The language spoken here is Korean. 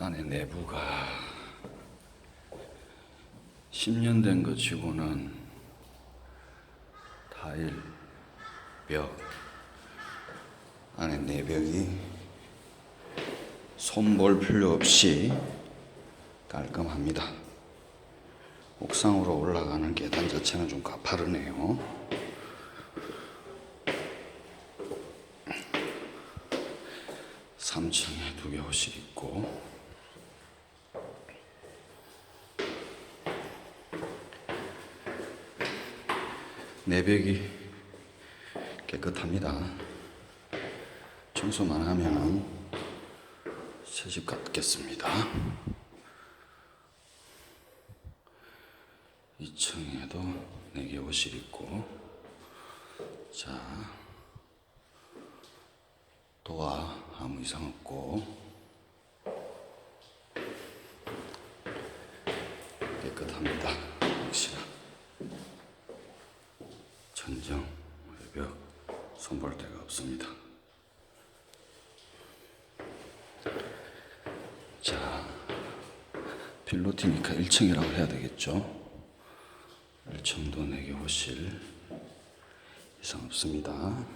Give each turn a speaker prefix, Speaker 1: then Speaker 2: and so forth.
Speaker 1: 안에 내부가 10년 된 것 치고는 타일, 벽, 안에 내벽이 손볼 필요 없이 깔끔합니다. 옥상으로 올라가는 계단 자체는 좀 가파르네요. 삼층에 두 개 호실 있고 내벽이 깨끗합니다. 청소만 하면 새집 같겠습니다. 2층에도 4개 호실 있고 자 도와 아무 이상 없고 깨끗합니다. 천정 외벽 손볼 데가 없습니다. 자 필로티니까 1층이라고 해야 되겠죠. 1층도 4개 호실 이상 없습니다.